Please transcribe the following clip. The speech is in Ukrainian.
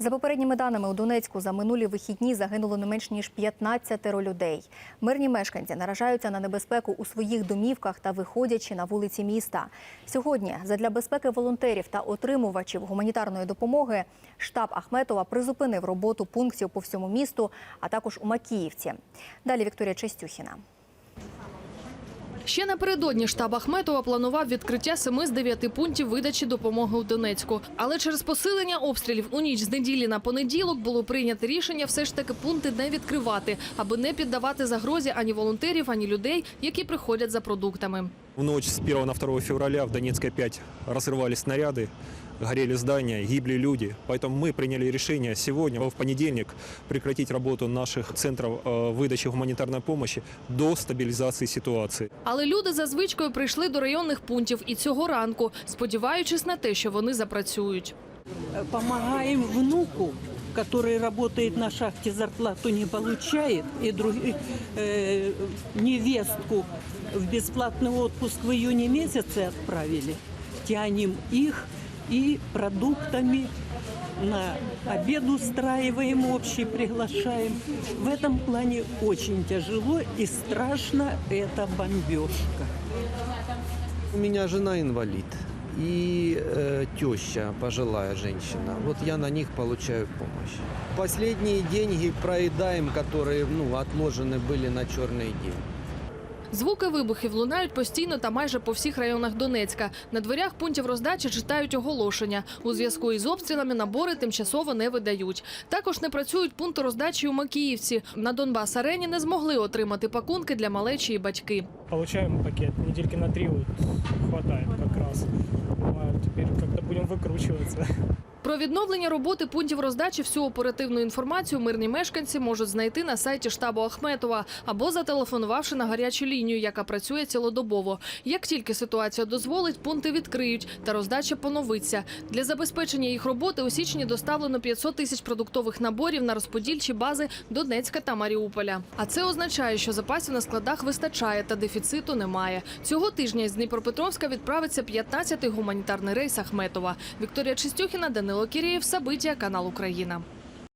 За попередніми даними у Донецьку за минулі вихідні загинуло не менш ніж 15 людей. Мирні мешканці наражаються на небезпеку у своїх домівках та виходячи на вулиці міста. Сьогодні, задля безпеки волонтерів та отримувачів гуманітарної допомоги, штаб Ахметова призупинив роботу пунктів по всьому місту, а також у Макіївці. Далі Вікторія Чистюхіна. Ще напередодні штаб Ахметова планував відкриття семи з дев'яти пунктів видачі допомоги у Донецьку. Але через посилення обстрілів у ніч з неділі на понеділок було прийнято рішення все ж таки пункти не відкривати, аби не піддавати загрозі ані волонтерів, ані людей, які приходять за продуктами. В ночь с 1 на 2 февраля в Донецке опять разрывались снаряды, горели здания, гибли люди. Поэтому мы приняли решение сегодня, в понедельник, прекратить работу наших центров э, выдачи гуманитарной помощи до стабилизации ситуации. Але люди за звичкою прийшли до районних пунктів і цього ранку, сподіваючись на те, що вони запрацюють. помогаем внуку, который работает на шахте, зарплату не получает, и друг- э, невестку в бесплатный отпуск в июне месяце отправили. Тянем их и продуктами на обед устраиваем общий, приглашаем. В этом плане очень тяжело и страшно эта бомбежка. У меня жена инвалид и э, теща, пожилая женщина. Вот я на них получаю помощь. Последние деньги проедаем, которые ну, отложены были на черный день. Звуки вибухів лунають постійно та майже по всіх районах Донецька. На дверях пунктів роздачі читають оголошення. У зв'язку із обстрілами набори тимчасово не видають. Також не працюють пункти роздачі у Макіївці. На Донбас арені не змогли отримати пакунки для малечі і батьки. Получаем пакет. Недельки на три вот хватает как раз. А теперь как-то будем выкручиваться. Про відновлення роботи пунктів роздачі всю оперативну інформацію мирні мешканці можуть знайти на сайті штабу Ахметова або зателефонувавши на гарячу лінію, яка працює цілодобово. Як тільки ситуація дозволить, пункти відкриють та роздача поновиться. Для забезпечення їх роботи у січні доставлено 500 тисяч продуктових наборів на розподільчі бази Донецька та Маріуполя. А це означає, що запасів на складах вистачає та дефіциту немає. Цього тижня з Дніпропетровська відправиться 15-й гуманітарний рейс Ахметова. Вікторія Чистюхіна, Данило Кірєєв, Сабиття, канал Україна.